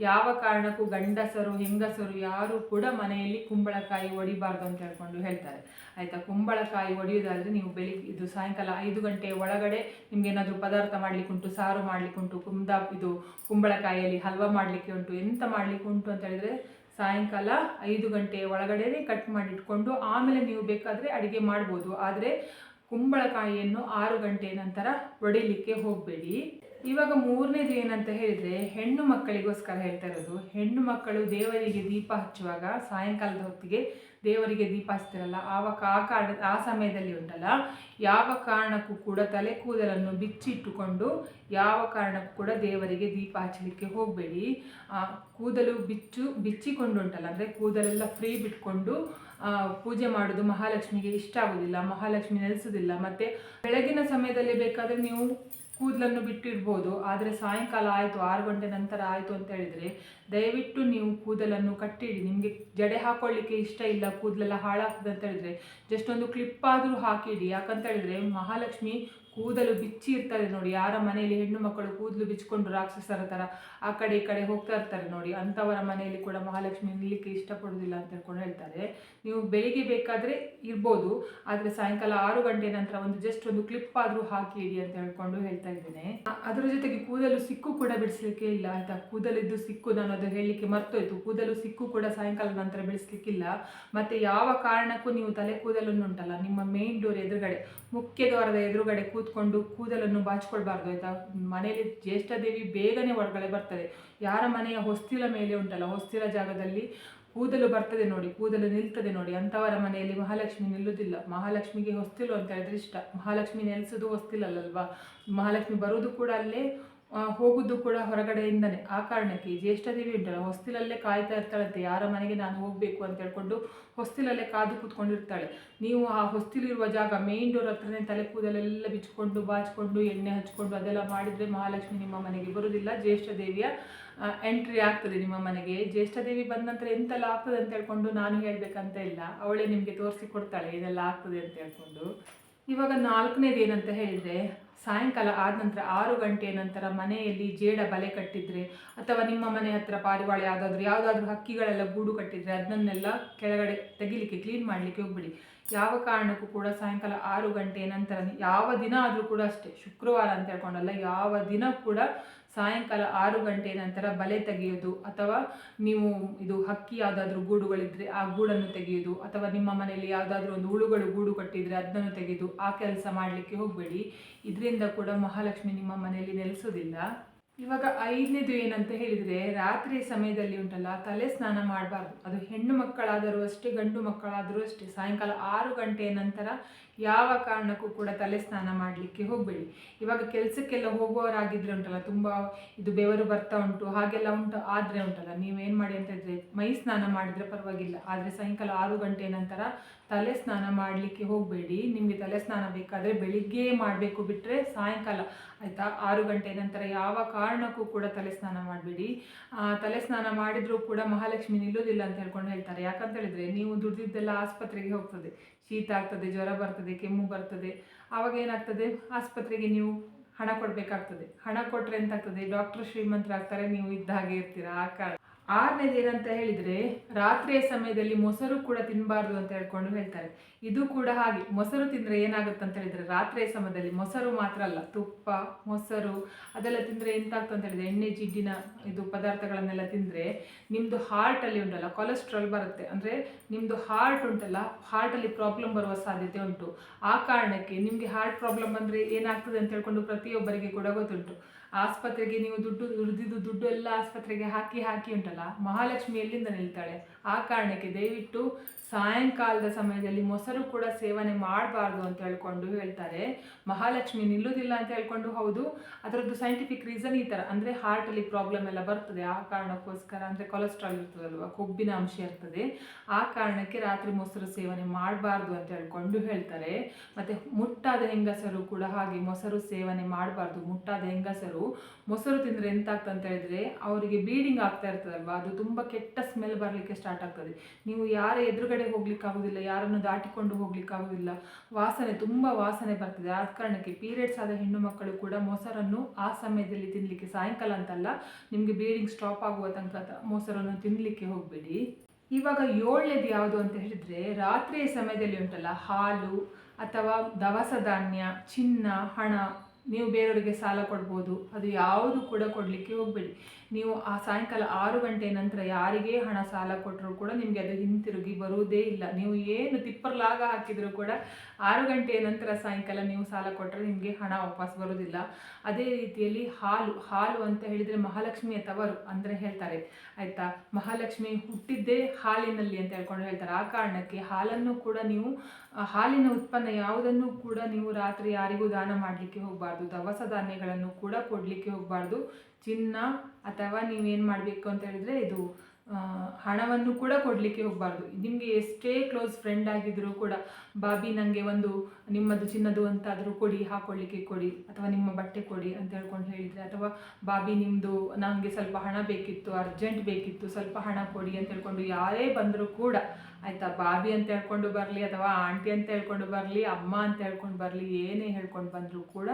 ಯಾವ ಕಾರಣಕ್ಕೂ ಗಂಡಸರು, ಹೆಂಗಸರು ಯಾರು ಕೂಡ ಮನೆಯಲ್ಲಿ ಕುಂಬಳಕಾಯಿ ಒಡಿಬಾರ್ದು ಅಂತ ಹೇಳ್ಕೊಂಡು ಹೇಳ್ತಾರೆ. ಆಯಿತಾ? ಕುಂಬಳಕಾಯಿ ಒಡೆಯೋದಾದರೆ ನೀವು ಬೆಳಿಗ್ಗೆ ಇದು ಸಾಯಂಕಾಲ ಐದು ಗಂಟೆ ಒಳಗಡೆ ನಿಮ್ಗೆ ಏನಾದರೂ ಪದಾರ್ಥ ಮಾಡ್ಲಿಕ್ಕೆ ಉಂಟು, ಸಾರು ಮಾಡ್ಲಿಕ್ಕೆ ಉಂಟು, ಕುಂದ, ಇದು ಕುಂಬಳಕಾಯಿಯಲ್ಲಿ ಹಲ್ವಾ ಮಾಡಲಿಕ್ಕೆ ಉಂಟು, ಎಂತ ಮಾಡ್ಲಿಕ್ಕೆ ಉಂಟು ಅಂತ ಹೇಳಿದ್ರೆ ಸಾಯಂಕಾಲ ಐದು ಗಂಟೆ ಒಳಗಡೆ ಕಟ್ ಮಾಡಿ ಇಟ್ಕೊಂಡು ಆಮೇಲೆ ನೀವು ಬೇಕಾದರೆ ಅಡುಗೆ ಮಾಡ್ಬೋದು. ಆದರೆ ಕುಂಬಳಕಾಯಿಯನ್ನು ಆರು ಗಂಟೆ ನಂತರ ಒಡಿಲಿಕ್ಕೆ ಹೋಗಬೇಡಿ. ಇವಾಗ ಮೂರನೇದು ಏನಂತ ಹೇಳಿದ್ರೆ, ಹೆಣ್ಣು ಮಕ್ಕಳಿಗೋಸ್ಕರ ಹೇಳ್ತಾ ಇರೋದು, ಹೆಣ್ಣು ಮಕ್ಕಳು ದೇವರಿಗೆ ದೀಪ ಹಚ್ಚುವಾಗ ಸಾಯಂಕಾಲದ ಹೊತ್ತಿಗೆ ದೇವರಿಗೆ ದೀಪ ಹಚ್ತಿರಲ್ಲ. ಆವಾಗ ಆ ಕಾರಣ ಆ ಸಮಯದಲ್ಲಿ ಉಂಟಲ್ಲ, ಯಾವ ಕಾರಣಕ್ಕೂ ಕೂಡ ತಲೆ ಕೂದಲನ್ನು ಬಿಚ್ಚಿಟ್ಟುಕೊಂಡು ಯಾವ ಕಾರಣಕ್ಕೂ ಕೂಡ ದೇವರಿಗೆ ದೀಪ ಹಚ್ಚಲಿಕ್ಕೆ ಹೋಗಬೇಡಿ. ಕೂದಲು ಬಿಚ್ಚು ಬಿಚ್ಚಿಕೊಂಡು ಉಂಟಲ್ಲ ಅಂದರೆ ಕೂದಲೆಲ್ಲ ಫ್ರೀ ಬಿಟ್ಕೊಂಡು ಪೂಜೆ ಮಾಡೋದು ಮಹಾಲಕ್ಷ್ಮಿಗೆ ಇಷ್ಟ ಆಗೋದಿಲ್ಲ, ಮಹಾಲಕ್ಷ್ಮಿ ನೆಲೆಸೋದಿಲ್ಲ. ಮತ್ತು ಬೆಳಗಿನ ಸಮಯದಲ್ಲಿ ಬೇಕಾದರೆ ನೀವು ಕೂದಲನ್ನು ಬಿಟ್ಟಿರ್ಬೋದು ಆದರೆ ಸಾಯಂಕಾಲ ಆಯಿತು, ಆರು ಗಂಟೆ ನಂತರ ಆಯಿತು ಅಂತ ಹೇಳಿದರೆ ದಯವಿಟ್ಟು ನೀವು ಕೂದಲನ್ನು ಕಟ್ಟಿಡಿ. ನಿಮಗೆ ಜಡೆ ಹಾಕೊಳ್ಳಿಕ್ಕೆ ಇಷ್ಟ ಇಲ್ಲ, ಕೂದಲೆಲ್ಲ ಹಾಳಾಗ್ತದೆ ಅಂತ ಹೇಳಿದರೆ ಜಸ್ಟ್ ಒಂದು ಕ್ಲಿಪ್ ಆದರೂ ಹಾಕಿಡಿ. ಯಾಕಂತ ಹೇಳಿದರೆ ಮಹಾಲಕ್ಷ್ಮಿ ಕೂದಲು ಬಿಚ್ಚಿ ಇರ್ತಾರೆ ನೋಡಿ. ಯಾರ ಮನೆಯಲ್ಲಿ ಹೆಣ್ಣು ಮಕ್ಕಳು ಕೂದಲು ಬಿಚ್ಚಿಕೊಂಡು ರಾಕ್ಷಸರ ಥರ ಆ ಕಡೆ ಈ ಕಡೆ ಹೋಗ್ತಾ ಇರ್ತಾರೆ ನೋಡಿ. ಅಂಥವರ ಮನೆಯಲ್ಲಿ ಕೂಡ ಮಹಾಲಕ್ಷ್ಮಿ ನಿಲ್ಲಕ್ಕೆ ಇಷ್ಟಪಡೋದಿಲ್ಲ ಅಂತ ಹೇಳ್ಕೊಂಡು ಹೇಳ್ತಾರೆ. ನೀವು ಬೆಳಿಗ್ಗೆ ಬೇಕಾದರೆ ಇರ್ಬೋದು. ಆದರೆ ಸಾಯಂಕಾಲ ಆರು ಗಂಟೆ ನಂತರ ಒಂದು ಜಸ್ಟ್ ಒಂದು ಕ್ಲಿಪ್ ಆದರೂ ಹಾಕಿ ಇಡಿ ಅಂತ ಹೇಳ್ಕೊಂಡು ಹೇಳ್ತಾ ಇದ್ದೇನೆ. ಅದರ ಜೊತೆಗೆ ಕೂದಲು ಸಿಕ್ಕು ಕೂಡ ಬಿಡಿಸ್ಲಿಕ್ಕೆ ಇಲ್ಲ ಆಯ್ತಾ ಕೂದಲಿದ್ದು ಸಿಕ್ಕು ನಾನು ಅದು ಹೇಳಲಿಕ್ಕೆ ಮರ್ತೋಯ್ತು. ಕೂದಲು ಸಿಕ್ಕು ಕೂಡ ಸಾಯಂಕಾಲ ನಂತರ ಬಿಡಿಸ್ಲಿಕ್ಕಿಲ್ಲ. ಮತ್ತೆ ಯಾವ ಕಾರಣಕ್ಕೂ ನೀವು ತಲೆ ಕೂದಲನ್ನು ಉಂಟಲ್ಲ ನಿಮ್ಮ ಮೇನ್ ಡೋರ್ ಎದುರುಗಡೆ ಮುಖ್ಯ ದ್ವಾರದ ಎದುರುಗಡೆ ಕೂತ್ಕೊಂಡು ಕೂದಲನ್ನು ಬಾಚಿಕೊಳ್ಬಾರ್ದು, ಆಯ್ತಾ? ಮನೆಯಲ್ಲಿ ಜ್ಯೇಷ್ಠ ದೇವಿ ಬೇಗನೆ ಹೊರಗಡೆ ಬರ್ತದೆ. ಯಾರ ಮನೆಯ ಹೊಸ್ತಿಲ ಮೇಲೆ ಉಂಟಲ್ಲ, ಹೊಸ್ತಿಲ ಜಾಗದಲ್ಲಿ ಕೂದಲು ಬರ್ತದೆ ನೋಡಿ, ಕೂದಲು ನಿಲ್ತದೆ ನೋಡಿ. ಅಂಥವರ ಮನೆಯಲ್ಲಿ ಮಹಾಲಕ್ಷ್ಮಿ ನಿಲ್ಲುವುದಿಲ್ಲ. ಮಹಾಲಕ್ಷ್ಮಿಗೆ ಹೊಸ್ತಿಲು ಅಂತ ಹೇಳಿದ್ರೆ ಇಷ್ಟ. ಮಹಾಲಕ್ಷ್ಮಿ ನೆಲೆಸೋದು ಹೊಸ್ತಿಲಲ್ಲಲ್ವಾ? ಮಹಾಲಕ್ಷ್ಮಿ ಬರೋದು ಕೂಡ ಅಲ್ಲೇ ಹೋಗುದು ಕೂಡ ಹೊರಗಡೆಯಿಂದನೇ. ಆ ಕಾರಣಕ್ಕೆ ಈ ಜ್ಯೇಷ್ಠ ದೇವಿ ಉಂಟಲ್ಲ, ಹೊಸ್ತಿಲಲ್ಲೇ ಕಾಯ್ತಾ ಇರ್ತಾಳಂತೆ. ಯಾರ ಮನೆಗೆ ನಾನು ಹೋಗಬೇಕು ಅಂತ ಹೇಳ್ಕೊಂಡು ಹೊಸ್ತಿಲಲ್ಲೇ ಕಾದು ಕೂತ್ಕೊಂಡಿರ್ತಾಳೆ. ನೀವು ಆ ಹೊಸ್ತಿಲಿರುವ ಜಾಗ ಮೇನ್ ಡೋರ್ ಹತ್ರನೇ ತಲೆ ಕೂದಲೆಲ್ಲ ಬಿಚ್ಕೊಂಡು, ಬಾಚ್ಕೊಂಡು, ಎಣ್ಣೆ ಹಚ್ಕೊಂಡು ಅದೆಲ್ಲ ಮಾಡಿದರೆ ಮಹಾಲಕ್ಷ್ಮಿ ನಿಮ್ಮ ಮನೆಗೆ ಬರುವುದಿಲ್ಲ. ಜ್ಯೇಷ್ಠ ದೇವಿಯ ಎಂಟ್ರಿ ಆಗ್ತದೆ ನಿಮ್ಮ ಮನೆಗೆ. ಜ್ಯೇಷ್ಠ ದೇವಿ ಬಂದ ನಂತರ ಎಂತೆಲ್ಲ ಆಗ್ತದೆ ಅಂತ ಹೇಳ್ಕೊಂಡು ನಾನು ಹೇಳಬೇಕಂತ ಇಲ್ಲ. ಅವಳೇ ನಿಮಗೆ ತೋರಿಸಿ ಕೊಡ್ತಾಳೆ, ಇದೆಲ್ಲ ಆಗ್ತದೆ ಅಂತ ಹೇಳ್ಕೊಂಡು. ಇವಾಗ ನಾಲ್ಕನೇದು ಏನಂತ ಹೇಳಿದರೆ, ಸಾಯಂಕಾಲ ಆದ ನಂತರ ಆರು ಗಂಟೆಯ ನಂತರ ಮನೆಯಲ್ಲಿ ಜೇಡ ಬಲೆ ಕಟ್ಟಿದ್ರೆ, ಅಥವಾ ನಿಮ್ಮ ಮನೆ ಹತ್ರ ಪಾರಿವಾಳ ಯಾವುದಾದ್ರೂ ಯಾವುದಾದ್ರೂ ಹಕ್ಕಿಗಳೆಲ್ಲ ಗೂಡು ಕಟ್ಟಿದರೆ, ಅದನ್ನೆಲ್ಲ ಕೆಳಗಡೆ ತೆಗಿಲಿಕ್ಕೆ ಕ್ಲೀನ್ ಮಾಡಲಿಕ್ಕೆ ಹೋಗ್ಬಿಡಿ. ಯಾವ ಕಾರಣಕ್ಕೂ ಕೂಡ ಸಾಯಂಕಾಲ ಆರು ಗಂಟೆ ನಂತರ, ಯಾವ ದಿನ ಆದರೂ ಕೂಡ ಅಷ್ಟೇ, ಶುಕ್ರವಾರ ಅಂತ ಹೇಳ್ಕೊಂಡಲ್ಲ, ಯಾವ ದಿನ ಕೂಡ ಸಾಯಂಕಾಲ ಆರು ಗಂಟೆ ನಂತರ ಬಲೆ ತೆಗೆಯೋದು ಅಥವಾ ನೀವು ಇದು ಹಕ್ಕಿ ಯಾವುದಾದ್ರೂ ಗೂಡುಗಳಿದ್ದರೆ ಆ ಗೂಡನ್ನು ತೆಗೆಯೋದು ಅಥವಾ ನಿಮ್ಮ ಮನೆಯಲ್ಲಿ ಯಾವುದಾದ್ರೂ ಒಂದು ಹುಳುಗಳು ಗೂಡು ಕಟ್ಟಿದರೆ ಅದನ್ನು ತೆಗೆದು ಆ ಕೆಲಸ ಮಾಡಲಿಕ್ಕೆ ಹೋಗಬೇಡಿ. ಇದರಿಂದ ಕೂಡ ಮಹಾಲಕ್ಷ್ಮಿ ನಿಮ್ಮ ಮನೆಯಲ್ಲಿ ನೆಲೆಸೋದಿಲ್ಲ. ಇವಾಗ ಐದನೇದು ಏನಂತ ಹೇಳಿದರೆ ರಾತ್ರಿ ಸಮಯದಲ್ಲಿ ಉಂಟಲ್ಲ, ತಲೆ ಸ್ನಾನ ಮಾಡಬಾರ್ದು. ಅದು ಹೆಣ್ಣು ಮಕ್ಕಳಾದರೂ ಅಷ್ಟೇ, ಗಂಡು ಮಕ್ಕಳಾದರೂ ಅಷ್ಟೇ. ಸಾಯಂಕಾಲ ಆರು ಗಂಟೆಯ ನಂತರ ಯಾವ ಕಾರಣಕ್ಕೂ ಕೂಡ ತಲೆ ಸ್ನಾನ ಮಾಡಲಿಕ್ಕೆ ಹೋಗಬೇಡಿ. ಇವಾಗ ಕೆಲಸಕ್ಕೆಲ್ಲ ಹೋಗುವವರಾಗಿದ್ರೆ ಉಂಟಲ್ಲ, ತುಂಬ ಇದು ಬೆವರು ಬರ್ತಾ ಉಂಟು, ಹಾಗೆಲ್ಲ ಉಂಟು, ಆದರೆ ಉಂಟಲ್ಲ. ನೀವೇನು ಮಾಡಿ ಅಂತ ಇದ್ರೆ ಮೈ ಸ್ನಾನ ಮಾಡಿದರೆ ಪರವಾಗಿಲ್ಲ. ಆದರೆ ಸಾಯಂಕಾಲ ಆರು ಗಂಟೆಯ ನಂತರ ತಲೆ ಸ್ನಾನ ಮಾಡಲಿಕ್ಕೆ ಹೋಗಬೇಡಿ. ನಿಮಗೆ ತಲೆ ಸ್ನಾನ ಬೇಕಾದರೆ ಬೆಳಿಗ್ಗೆ ಮಾಡಬೇಕು ಬಿಟ್ಟರೆ ಸಾಯಂಕಾಲ. ಆಯಿತಾ? ಆರು ಗಂಟೆ ನಂತರ ಯಾವ ಕಾರಣಕ್ಕೂ ಕೂಡ ತಲೆ ಸ್ನಾನ ಮಾಡಬೇಡಿ. ತಲೆ ಸ್ನಾನ ಮಾಡಿದರೂ ಕೂಡ ಮಹಾಲಕ್ಷ್ಮಿ ನಿಲ್ಲೋದಿಲ್ಲ ಅಂತ ಹೇಳ್ಕೊಂಡು ಹೇಳ್ತಾರೆ. ಯಾಕಂತ ಹೇಳಿದ್ರೆ ನೀವು ದುಡ್ದಿದ್ದೆಲ್ಲ ಆಸ್ಪತ್ರೆಗೆ ಹೋಗ್ತದೆ. ಶೀತ ಆಗ್ತದೆ, ಜ್ವರ ಬರ್ತದೆ, ಕೆಮ್ಮು ಬರ್ತದೆ. ಆವಾಗ ಏನಾಗ್ತದೆ? ಆಸ್ಪತ್ರೆಗೆ ನೀವು ಹಣ ಕೊಡಬೇಕಾಗ್ತದೆ. ಹಣ ಕೊಟ್ಟರೆ ಎಂತಾಗ್ತದೆ? ಡಾಕ್ಟರ್ ಶ್ರೀಮಂತರಾಗ್ತಾರೆ, ನೀವು ಇದ್ದ ಹಾಗೆ ಇರ್ತೀರಾ. ಆ ಕಾರಣ. ಆರನೇದು ಏನಂತ ಹೇಳಿದರೆ ರಾತ್ರಿಯ ಸಮಯದಲ್ಲಿ ಮೊಸರು ಕೂಡ ತಿನ್ನಬಾರ್ದು ಅಂತ ಹೇಳ್ಕೊಂಡು ಹೇಳ್ತಾರೆ. ಇದು ಕೂಡ ಹಾಗೆ. ಮೊಸರು ತಿಂದರೆ ಏನಾಗುತ್ತೆ ಅಂತ ಹೇಳಿದರೆ ರಾತ್ರಿಯ ಸಮಯದಲ್ಲಿ ಮೊಸರು ಮಾತ್ರ ಅಲ್ಲ, ತುಪ್ಪ, ಮೊಸರು ಅದೆಲ್ಲ ತಿಂದರೆ ಎಂತಾಗ್ತದೆ ಅಂತ ಹೇಳಿದರೆ ಎಣ್ಣೆ, ಜಿಡ್ಡಿನ ಇದು ಪದಾರ್ಥಗಳನ್ನೆಲ್ಲ ತಿಂದರೆ ನಿಮ್ಮದು ಹಾರ್ಟಲ್ಲಿ ಉಂಟಲ್ಲ ಕೊಲೆಸ್ಟ್ರಾಲ್ ಬರುತ್ತೆ. ಅಂದರೆ ನಿಮ್ಮದು ಹಾರ್ಟ್ ಉಂಟಲ್ಲ ಹಾರ್ಟಲ್ಲಿ ಪ್ರಾಬ್ಲಮ್ ಬರುವ ಸಾಧ್ಯತೆ ಉಂಟು. ಆ ಕಾರಣಕ್ಕೆ ನಿಮಗೆ ಹಾರ್ಟ್ ಪ್ರಾಬ್ಲಮ್ ಅಂದರೆ ಏನಾಗ್ತದೆ ಅಂತ ಹೇಳ್ಕೊಂಡು ಪ್ರತಿಯೊಬ್ಬರಿಗೆ ಕೂಡ ಗೊತ್ತುಂಟು. ಆಸ್ಪತ್ರೆಗೆ ನೀವು ದುಡ್ಡು ದುಡ್ದಿದ್ದು ದುಡ್ಡು ಎಲ್ಲ ಆಸ್ಪತ್ರೆಗೆ ಹಾಕಿ ಹಾಕಿ ಉಂಟಲ್ಲ? ಮಹಾಲಕ್ಷ್ಮಿ ಎಲ್ಲಿಂದ ನಿಲ್ತಾಳೆ? ಆ ಕಾರಣಕ್ಕೆ ದಯವಿಟ್ಟು ಸಾಯಂಕಾಲದ ಸಮಯದಲ್ಲಿ ಮೊಸರು ಕೂಡ ಸೇವನೆ ಮಾಡಬಾರ್ದು ಅಂತ ಹೇಳ್ಕೊಂಡು ಹೇಳ್ತಾರೆ. ಮಹಾಲಕ್ಷ್ಮಿ ನಿಲ್ಲುವುದಿಲ್ಲ ಅಂತ ಹೇಳ್ಕೊಂಡು ಹೌದು. ಅದರದ್ದು ಸೈಂಟಿಫಿಕ್ ರೀಸನ್ ಈ ಥರ ಅಂದರೆ ಹಾರ್ಟಲ್ಲಿ ಪ್ರಾಬ್ಲಮ್ ಎಲ್ಲ ಬರ್ತದೆ. ಆ ಕಾರಣಕ್ಕೋಸ್ಕರ ಅಂದರೆ ಕೊಲೆಸ್ಟ್ರಾಲ್ ಇರ್ತದಲ್ವ? ಕೊಬ್ಬಿನ ಅಂಶ ಇರ್ತದೆ. ಆ ಕಾರಣಕ್ಕೆ ರಾತ್ರಿ ಮೊಸರು ಸೇವನೆ ಮಾಡಬಾರ್ದು ಅಂತ ಹೇಳ್ಕೊಂಡು ಹೇಳ್ತಾರೆ. ಮತ್ತು ಮುಟ್ಟಾದ ಹೆಂಗಸರು ಕೂಡ ಹಾಗೆ ಮೊಸರು ಸೇವನೆ ಮಾಡಬಾರ್ದು. ಮುಟ್ಟಾದ ಹೆಂಗಸರು ಮೊಸರು ತಿಂದರೆ ಎಂತಾಗ್ತದೆ ಅಂತ ಹೇಳಿದ್ರೆ ಅವರಿಗೆ ಬ್ಲೀಡಿಂಗ್ ಆಗ್ತಾ ಇರ್ತದಲ್ವ? ಅದು ತುಂಬ ಕೆಟ್ಟ ಸ್ಮೆಲ್ ಬರಲಿಕ್ಕೆ ಸ್ಟಾರ್ಟ್ ಆಗ್ತದೆ. ನೀವು ಯಾರ ಎದುರುಗಡೆ ಹೋಗ್ಲಿಕ್ಕೆ ಆಗುದಿಲ್ಲ, ಯಾರನ್ನು ದಾಟಿಕೊಂಡು ಹೋಗ್ಲಿಕ್ಕೆ ಆಗುದಿಲ್ಲ. ವಾಸನೆ, ತುಂಬ ವಾಸನೆ ಬರ್ತದೆ. ಆ ಕಾರಣಕ್ಕೆ ಪೀರಿಯಡ್ಸ್ ಆದ ಹೆಣ್ಣು ಮಕ್ಕಳು ಕೂಡ ಮೊಸರನ್ನು ಆ ಸಮಯದಲ್ಲಿ ತಿನ್ನಲಿಕ್ಕೆ ಸಾಯಂಕಾಲ ಅಂತಲ್ಲ, ನಿಮಗೆ ಬ್ಲೀಡಿಂಗ್ ಸ್ಟಾಪ್ ಆಗುವ ತನಕ ಮೊಸರನ್ನು ತಿನ್ನಲಿಕ್ಕೆ ಹೋಗಬೇಡಿ. ಇವಾಗ ಏಳನೇದು ಯಾವುದು ಅಂತ ಹೇಳಿದ್ರೆ, ರಾತ್ರಿಯ ಸಮಯದಲ್ಲಿ ಉಂಟಲ್ಲ, ಹಾಲು ಅಥವಾ ದವಸ ಧಾನ್ಯ, ಚಿನ್ನ, ಹಣ, ನೀವು ಬೇರೆಯವರಿಗೆ ಸಾಲ ಕೊಡ್ಬೋದು. ಅದು ಯಾವುದು ಕೂಡ ಕೊಡಲಿಕ್ಕೆ ಹೋಗಬೇಡಿ. ನೀವು ಆ ಸಾಯಂಕಾಲ ಆರು ಗಂಟೆ ನಂತರ ಯಾರಿಗೆ ಹಣ ಸಾಲ ಕೊಟ್ಟರು ಕೂಡ ನಿಮಗೆ ಅದು ಹಿಂತಿರುಗಿ ಬರುವುದೇ ಇಲ್ಲ. ನೀವು ಏನು ತಿಪ್ಪರ್ ಲಾಗ ಹಾಕಿದರೂ ಕೂಡ ಆರು ಗಂಟೆಯ ನಂತರ ಸಾಯಂಕಾಲ ನೀವು ಸಾಲ ಕೊಟ್ಟರೆ ನಿಮಗೆ ಹಣ ವಾಪಸ್ ಬರೋದಿಲ್ಲ ಅದೇ ರೀತಿಯಲ್ಲಿ ಹಾಲು ಹಾಲು ಅಂತ ಹೇಳಿದರೆ ಮಹಾಲಕ್ಷ್ಮಿಯ ತವರು ಅಂದರೆ ಹೇಳ್ತಾರೆ. ಆಯಿತಾ? ಮಹಾಲಕ್ಷ್ಮಿ ಹುಟ್ಟಿದ್ದೇ ಹಾಲಿನಲ್ಲಿ ಅಂತ ಹೇಳ್ಕೊಂಡು ಹೇಳ್ತಾರೆ. ಆ ಕಾರಣಕ್ಕೆ ಹಾಲನ್ನು ಕೂಡ ನೀವು, ಹಾಲಿನ ಉತ್ಪನ್ನ ಯಾವುದನ್ನು ಕೂಡ ನೀವು ರಾತ್ರಿ ಯಾರಿಗೂ ದಾನ ಮಾಡಲಿಕ್ಕೆ ಹೋಗಬಾರ್ದು. ದವಸ ಧಾನ್ಯಗಳನ್ನು ಕೂಡ ಕೊಡಲಿಕ್ಕೆ ಹೋಗಬಾರ್ದು. ಚಿನ್ನ ಅಥವಾ ನೀವೇನು ಮಾಡಬೇಕು ಅಂತ ಹೇಳಿದರೆ ಇದು ಹಣವನ್ನು ಕೂಡ ಕೊಡಲಿಕ್ಕೆ ಹೋಗಬಾರ್ದು. ನಿಮಗೆ ಎಷ್ಟೇ ಕ್ಲೋಸ್ ಫ್ರೆಂಡ್ ಆಗಿದ್ದರೂ ಕೂಡ ಬಾಬಿ ನನಗೆ ಒಂದು ನಿಮ್ಮದು ಚಿನ್ನದು ಅಂತಾದರೂ ಕೊಡಿ ಹಾಕೊಳ್ಳಿಕ್ಕೆ ಕೊಡಿ, ಅಥವಾ ನಿಮ್ಮ ಬಟ್ಟೆ ಕೊಡಿ ಅಂತ ಹೇಳ್ಕೊಂಡು ಹೇಳಿದರೆ, ಅಥವಾ ಬಾಬಿ ನಿಮ್ಮದು ನನಗೆ ಸ್ವಲ್ಪ ಹಣ ಬೇಕಿತ್ತು ಅರ್ಜೆಂಟ್ ಬೇಕಿತ್ತು, ಸ್ವಲ್ಪ ಹಣ ಕೊಡಿ ಅಂತ ಹೇಳ್ಕೊಂಡು ಯಾರೇ ಬಂದರೂ ಕೂಡ ಆಯಿತಾ? ಬಾಬಿ ಅಂತ ಹೇಳ್ಕೊಂಡು ಬರಲಿ ಅಥವಾ ಆಂಟಿ ಅಂತ ಹೇಳ್ಕೊಂಡು ಬರಲಿ, ಅಮ್ಮ ಅಂತ ಹೇಳ್ಕೊಂಡು ಬರಲಿ, ಏನೇ ಹೇಳ್ಕೊಂಡು ಬಂದರೂ ಕೂಡ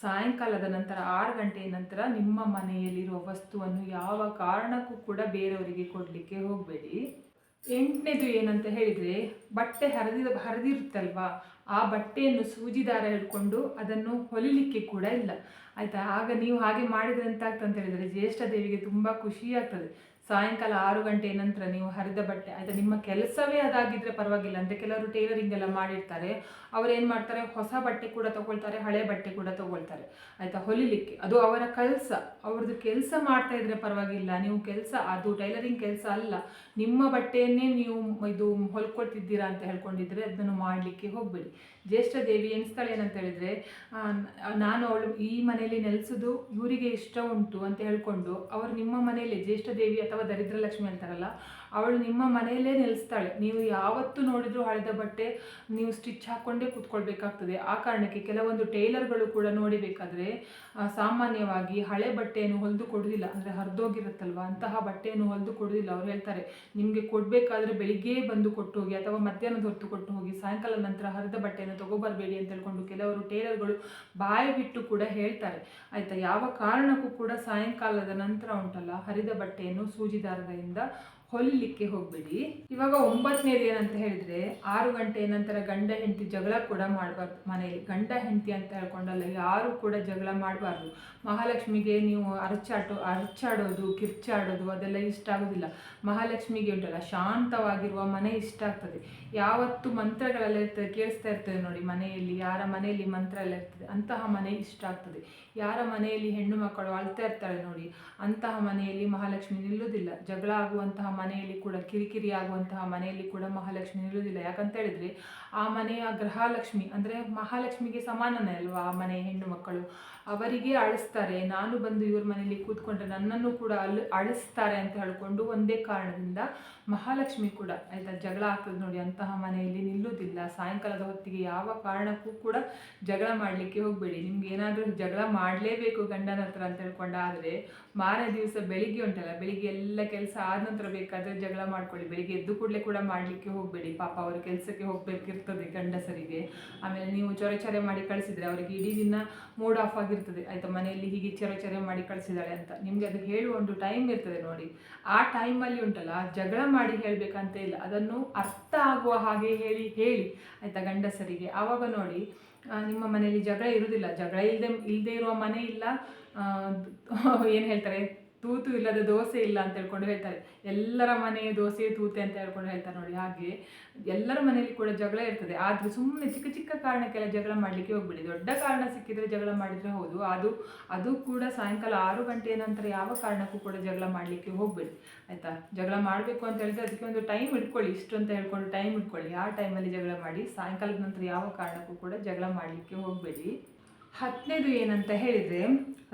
ಸಾಯಂಕಾಲದ ನಂತರ, ಆರು ಗಂಟೆಯ ನಂತರ ನಿಮ್ಮ ಮನೆಯಲ್ಲಿರುವ ವಸ್ತುವನ್ನು ಯಾವ ಕಾರಣಕ್ಕೂ ಕೂಡ ಬೇರೆಯವರಿಗೆ ಕೊಡಲಿಕ್ಕೆ ಹೋಗಬೇಡಿ. ಎಂಟನೇದು ಏನಂತ ಹೇಳಿದರೆ, ಬಟ್ಟೆ ಹರಿದ, ಹರಿದಿರುತ್ತಲ್ವಾ? ಆ ಬಟ್ಟೆಯನ್ನು ಸೂಜಿದಾರ ಹಿಡ್ಕೊಂಡು ಅದನ್ನು ಹೊಲಿಲಿಕ್ಕೆ ಕೂಡ ಇಲ್ಲ. ಆಯಿತಾ? ಆಗ ನೀವು ಹಾಗೆ ಮಾಡಿದ್ರೆ ಅಂತ ಆಗ್ತದೆ ಅಂತ ಹೇಳಿದರೆ, ಜ್ಯೇಷ್ಠ ದೇವಿಗೆ ತುಂಬ ಖುಷಿ ಆಗ್ತದೆ. ಸಾಯಂಕಾಲ ಆರು ಗಂಟೆ ನಂತರ ನೀವು ಹರಿದ ಬಟ್ಟೆ, ಆಯಿತಾ, ನಿಮ್ಮ ಕೆಲಸವೇ ಅದಾಗಿದ್ದರೆ ಪರವಾಗಿಲ್ಲ. ಅಂದರೆ ಕೆಲವರು ಟೈಲರಿಂಗ್ ಎಲ್ಲ ಮಾಡಿರ್ತಾರೆ. ಅವ್ರು ಏನು ಮಾಡ್ತಾರೆ? ಹೊಸ ಬಟ್ಟೆ ಕೂಡ ತಗೊಳ್ತಾರೆ, ಹಳೆ ಬಟ್ಟೆ ಕೂಡ ತಗೊಳ್ತಾರೆ. ಆಯಿತಾ, ಹೊಲಿಲಿಕ್ಕೆ. ಅದು ಅವರ ಕೆಲಸ. ಅವ್ರದ್ದು ಕೆಲಸ ಮಾಡ್ತಾ ಇದ್ರೆ ಪರವಾಗಿಲ್ಲ. ನೀವು ಕೆಲಸ, ಅದು ಟೈಲರಿಂಗ್ ಕೆಲಸ ಅಲ್ಲ. ನಿಮ್ಮ ಬಟ್ಟೆಯನ್ನೇ ನೀವು ಇದು ಹೊಲ್ಕೊಳ್ತಿದ್ದೀರಾ ಅಂತ ಹೇಳ್ಕೊಂಡಿದ್ರೆ ಅದನ್ನು ಮಾಡಲಿಕ್ಕೆ ಹೋಗಬೇಡಿ. ಜ್ಯೇಷ್ಠ ದೇವಿ ಎಣಿಸ್ತಾಳೆ ಏನಂತ ಹೇಳಿದ್ರೆ ನಾನು ಅವಳು ಈ ಮನೆಯಲ್ಲಿ ನೆಲೆಸೋದು ಇವರಿಗೆ ಇಷ್ಟ ಉಂಟು ಅಂತ ಹೇಳ್ಕೊಂಡು, ಅವರು ನಿಮ್ಮ ಮನೆಯಲ್ಲಿ ಜ್ಯೇಷ್ಠ ದೇವಿ ಅಥವಾ ದರಿದ್ರ ಲಕ್ಷ್ಮಿ ಅಂತಾರಲ್ಲ ಅವಳು ನಿಮ್ಮ ಮನೆಯಲ್ಲೇ ನಿಲ್ಲಿಸ್ತಾಳೆ ನೀವು ಯಾವತ್ತು ನೋಡಿದ್ರು ಹಳೆದ ಬಟ್ಟೆ ನೀವು ಸ್ಟಿಚ್ ಹಾಕ್ಕೊಂಡೇ ಕೂತ್ಕೊಳ್ಬೇಕಾಗ್ತದೆ. ಆ ಕಾರಣಕ್ಕೆ ಕೆಲವೊಂದು ಟೈಲರ್ಗಳು ಕೂಡ ನೋಡಿಬೇಕಾದ್ರೆ ಸಾಮಾನ್ಯವಾಗಿ ಹಳೆ ಬಟ್ಟೆಯನ್ನು ಹೊಲಿದು ಕೊಡೋದಿಲ್ಲ. ಅಂದರೆ ಹರಿದೋಗಿರುತ್ತಲ್ವ? ಅಂತಹ ಬಟ್ಟೆಯನ್ನು ಹೊಲಿದು ಕೊಡೋದಿಲ್ಲ. ಅವ್ರು ಹೇಳ್ತಾರೆ, ನಿಮಗೆ ಕೊಡಬೇಕಾದ್ರೆ ಬೆಳಿಗ್ಗೆ ಬಂದು ಕೊಟ್ಟು ಹೋಗಿ ಅಥವಾ ಮಧ್ಯಾಹ್ನದ ಹೊತ್ತು ಕೊಟ್ಟು ಹೋಗಿ ಸಾಯಂಕಾಲ ನಂತರ ಹರಿದ ಬಟ್ಟೆಯನ್ನು ತಗೋಬರಬೇಡಿ ಅಂತ ಹೇಳ್ಕೊಂಡು ಕೆಲವರು ಟೈಲರ್ಗಳು ಬಾಯಿ ಬಿಟ್ಟು ಕೂಡ ಹೇಳ್ತಾರೆ. ಆಯಿತಾ? ಯಾವ ಕಾರಣಕ್ಕೂ ಕೂಡ ಸಾಯಂಕಾಲದ ನಂತರ ಉಂಟಲ್ಲ, ಹರಿದ ಬಟ್ಟೆಯನ್ನು ಸೂಜಿ ದಾರದಿಂದ ಹೊಲಿಲಿಕ್ಕೆ ಹೋಗಬೇಡಿ. ಇವಾಗ ಒಂಬತ್ತನೇದು ಏನಂತ ಹೇಳಿದ್ರೆ, ಆರು ಗಂಟೆ ನಂತರ ಗಂಡ ಹೆಂಡತಿ ಜಗಳ ಕೂಡ ಮಾಡಬಾರ್ದು. ಮನೆಯಲ್ಲಿ ಗಂಡ ಹೆಂಡತಿ ಅಂತ ಹೇಳ್ಕೊಂಡಲ್ಲ, ಯಾರು ಕೂಡ ಜಗಳ ಮಾಡಬಾರ್ದು. ಮಹಾಲಕ್ಷ್ಮಿಗೆ ನೀವು ಅರಚಾಟು, ಅರಚಾಡೋದು, ಕಿರ್ಚಾಡೋದು ಅದೆಲ್ಲ ಇಷ್ಟ ಆಗೋದಿಲ್ಲ. ಮಹಾಲಕ್ಷ್ಮಿಗೆ ಉಂಟಲ್ಲ, ಶಾಂತವಾಗಿರುವ ಮನೆ ಇಷ್ಟ ಆಗ್ತದೆ. ಯಾವತ್ತು ಮಂತ್ರಗಳೆಲ್ಲ ಇರ್ತದೆ ಕೇಳಿಸ್ತಾ ಇರ್ತದೆ ನೋಡಿ ಮನೆಯಲ್ಲಿ, ಯಾರ ಮನೆಯಲ್ಲಿ ಮಂತ್ರ ಎಲ್ಲ ಇರ್ತದೆ ಅಂತಹ ಮನೆ ಇಷ್ಟ ಆಗ್ತದೆ. ಯಾರ ಮನೆಯಲ್ಲಿ ಹೆಣ್ಣು ಮಕ್ಕಳು ಅಳ್ತಾ ಇರ್ತಾಳೆ ನೋಡಿ, ಅಂತಹ ಮನೆಯಲ್ಲಿ ಮಹಾಲಕ್ಷ್ಮಿ ನಿಲ್ಲುವುದಿಲ್ಲ. ಜಗಳ ಆಗುವಂತಹ ಮನೆಯಲ್ಲಿ ಕೂಡ, ಕಿರಿಕಿರಿ ಆಗುವಂತಹ ಮನೆಯಲ್ಲಿ ಕೂಡ ಮಹಾಲಕ್ಷ್ಮಿ ನಿಲ್ಲುವುದಿಲ್ಲ. ಯಾಕಂತ ಹೇಳಿದ್ರೆ, ಆ ಮನೆಯ ಗೃಹಲಕ್ಷ್ಮಿ ಅಂದರೆ ಮಹಾಲಕ್ಷ್ಮಿಗೆ ಸಮಾನನೇ ಅಲ್ವಾ ಆ ಮನೆಯ ಹೆಣ್ಣು ಮಕ್ಕಳು? ಅವರಿಗೆ ಅಳಿಸ್ತಾರೆ. ನಾನು ಬಂದು ಇವ್ರ ಮನೆಯಲ್ಲಿ ಕೂತ್ಕೊಂಡ್ರೆ ನನ್ನನ್ನು ಕೂಡ ಅಲ್ಲಿ ಅಳಿಸ್ತಾರೆ ಅಂತ ಹೇಳ್ಕೊಂಡು ಒಂದೇ ಕಾರಣದಿಂದ ಮಹಾಲಕ್ಷ್ಮಿ ಕೂಡ ಆಯ್ತಾ ಜಗಳ ಆಗ್ತದೆ ನೋಡಿ. ಅಂತಹ ಮನೆಯಲ್ಲಿ ನಿಲ್ಲುವುದಿಲ್ಲ. ಸಾಯಂಕಾಲದ ಹೊತ್ತಿಗೆ ಯಾವ ಕಾರಣಕ್ಕೂ ಕೂಡ ಜಗಳ ಮಾಡಲಿಕ್ಕೆ ಹೋಗಬೇಡಿ. ನಿಮ್ಗೆ ಏನಾದರೂ ಜಗಳ ಮಾಡಲೇಬೇಕು ಗಂಡನ ಹತ್ರ ಅಂತ ಹೇಳ್ಕೊಂಡಾದರೆ ಮಾರನೇ ದಿವಸ ಬೆಳಿಗ್ಗೆ ಉಂಟಲ್ಲ, ಬೆಳಿಗ್ಗೆ ಎಲ್ಲ ಕೆಲಸ ಆದ ನಂತರ ಬೇಕಾದರೆ ಜಗಳ ಮಾಡ್ಕೊಳ್ಳಿ. ಬೆಳಿಗ್ಗೆ ಎದ್ದು ಕೂಡಲೇ ಕೂಡ ಮಾಡಲಿಕ್ಕೆ ಹೋಗಬೇಡಿ. ಪಾಪ ಅವ್ರ ಕೆಲಸಕ್ಕೆ ಹೋಗಬೇಕಿರ್ತದೆ ಗಂಡಸರಿಗೆ. ಆಮೇಲೆ ನೀವು ಚೊರೆ ಚೊರೆ ಮಾಡಿ ಕಳಿಸಿದ್ರೆ ಅವರಿಗೆ ಇಡೀ ದಿನ ಮೂಡ್ ಆಫ್ ಆಗಿರ್ತದೆ. ಆಯಿತಾ, ಮನೆಯಲ್ಲಿ ಹೀಗೆ ಚರಚರೆ ಚೊರೆ ಮಾಡಿ ಕಳಿಸಿದಾಳೆ ಅಂತ. ನಿಮಗೆ ಅದು ಹೇಳುವ ಒಂದು ಟೈಮ್ ಇರ್ತದೆ ನೋಡಿ. ಆ ಟೈಮಲ್ಲಿ ಉಂಟಲ್ಲ ಜಗಳ ಮಾಡಿ ಹೇಳಬೇಕಂತ ಇಲ್ಲ. ಅದನ್ನು ಅರ್ಥ ಆಗುವ ಹಾಗೆ ಹೇಳಿ ಹೇಳಿ. ಆಯಿತಾ, ಗಂಡಸರಿಗೆ. ಆವಾಗ ನೋಡಿ ನಿಮ್ಮ ಮನೆಯಲ್ಲಿ ಜಗಳ ಇರುವುದಿಲ್ಲ ಜಗಳ ಇಲ್ಲದೆ ಇಲ್ಲದೆ ಇರುವ ಮನೆ ಇಲ್ಲ. (laughs) ಏನು ಹೇಳ್ತಾರೆ? ತೂತು ಇಲ್ಲದ ದೋಸೆ ಇಲ್ಲ ಅಂತ ಹೇಳ್ಕೊಂಡು ಹೇಳ್ತಾರೆ. ಎಲ್ಲರ ಮನೆಯ ದೋಸೆ ತೂತೆ ಅಂತ ಹೇಳ್ಕೊಂಡು ಹೇಳ್ತಾರೆ ನೋಡಿ ಹಾಗೆ. ಎಲ್ಲರ ಮನೆಯಲ್ಲಿ ಕೂಡ ಜಗಳ ಇರ್ತದೆ. ಆದರೆ ಸುಮ್ಮನೆ ಚಿಕ್ಕ ಚಿಕ್ಕ ಕಾರಣಕ್ಕೆಲ್ಲ ಜಗಳ ಮಾಡಲಿಕ್ಕೆ ಹೋಗ್ಬಿಡಿ. ದೊಡ್ಡ ಕಾರಣ ಸಿಕ್ಕಿದ್ರೆ ಜಗಳ ಮಾಡಿದರೆ ಹೌದು. ಅದು ಅದು ಕೂಡ ಸಾಯಂಕಾಲ ಆರು ಗಂಟೆಯ ನಂತರ ಯಾವ ಕಾರಣಕ್ಕೂ ಕೂಡ ಜಗಳ ಮಾಡಲಿಕ್ಕೆ ಹೋಗ್ಬೇಡಿ. ಆಯಿತಾ? ಜಗಳ ಮಾಡಬೇಕು ಅಂತ ಹೇಳಿದ್ರೆ ಅದಕ್ಕೆ ಒಂದು ಟೈಮ್ ಇಟ್ಕೊಳ್ಳಿ. ಇಷ್ಟು ಅಂತ ಹೇಳ್ಕೊಂಡು ಟೈಮ್ ಇಟ್ಕೊಳ್ಳಿ. ಆ ಟೈಮಲ್ಲಿ ಜಗಳ ಮಾಡಿ ಸಾಯಂಕಾಲದ ನಂತರ ಯಾವ ಕಾರಣಕ್ಕೂ ಕೂಡ ಜಗಳ ಮಾಡಲಿಕ್ಕೆ ಹೋಗಬೇಡಿ. ಹತ್ತನೇದು ಏನಂತ ಹೇಳಿದರೆ,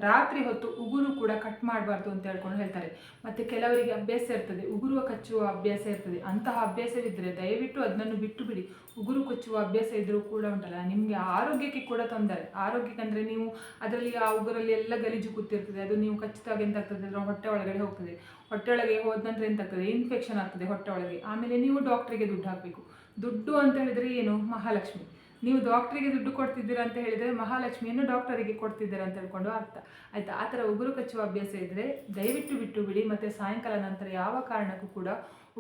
ರಾತ್ರಿ ಹೊತ್ತು ಉಗುರು ಕೂಡ ಕಟ್ ಮಾಡಬಾರ್ದು ಅಂತ ಹೇಳ್ಕೊಂಡು ಹೇಳ್ತಾರೆ. ಮತ್ತು ಕೆಲವರಿಗೆ ಅಭ್ಯಾಸ ಇರ್ತದೆ ಉಗುರು ಕಚ್ಚುವ ಅಭ್ಯಾಸ ಇರ್ತದೆ. ಅಂತಹ ಅಭ್ಯಾಸವಿದ್ದರೆ ದಯವಿಟ್ಟು ಅದನ್ನು ಬಿಟ್ಟು ಬಿಡಿ. ಉಗುರು ಕಚ್ಚುವ ಅಭ್ಯಾಸ ಇದ್ದರೂ ಕೂಡ ಉಂಟಲ್ಲ, ನಿಮಗೆ ಆರೋಗ್ಯಕ್ಕೆ ಕೂಡ ತೊಂದರೆ. ಆರೋಗ್ಯಕ್ಕೆ ಅಂದರೆ ನೀವು ಅದರಲ್ಲಿ ಆ ಉಗುರಲ್ಲಿ ಎಲ್ಲ ಗಲೀಜು ಕೂತಿರ್ತದೆ, ಅದು ನೀವು ಕಚ್ಚಿದಾಗ ಎಂತಾಗ್ತದೆ ಅದರ ಹೊಟ್ಟೆ ಒಳಗಡೆ ಹೋಗ್ತದೆ. ಹೊಟ್ಟೆ ಒಳಗೆ ಹೋದ ನಂತರ ಎಂತಾಗ್ತದೆ? ಇನ್ಫೆಕ್ಷನ್ ಆಗ್ತದೆ ಹೊಟ್ಟೆ ಒಳಗೆ. ಆಮೇಲೆ ನೀವು ಡಾಕ್ಟ್ರಿಗೆ ದುಡ್ಡು ಹಾಕಬೇಕು. ದುಡ್ಡು ಅಂತ ಹೇಳಿದರೆ ಏನು? ಮಹಾಲಕ್ಷ್ಮಿ. ನೀವು ಡಾಕ್ಟ್ರಿಗೆ ದುಡ್ಡು ಕೊಡ್ತಿದ್ದೀರಾ ಅಂತ ಹೇಳಿದರೆ ಮಹಾಲಕ್ಷ್ಮಿಯನ್ನು ಡಾಕ್ಟರಿಗೆ ಕೊಡ್ತಿದ್ದೀರಾ ಅಂತ ಹೇಳ್ಕೊಂಡು ಅರ್ಥ. ಆಯಿತಾ? ಆ ಥರ ಉಗುರು ಕಚ್ಚುವ ಅಭ್ಯಾಸ ಇದ್ದರೆ ದಯವಿಟ್ಟು ಬಿಟ್ಟು ಬಿಡಿ, ಮತ್ತು ಸಾಯಂಕಾಲ ನಂತರ ಯಾವ ಕಾರಣಕ್ಕೂ ಕೂಡ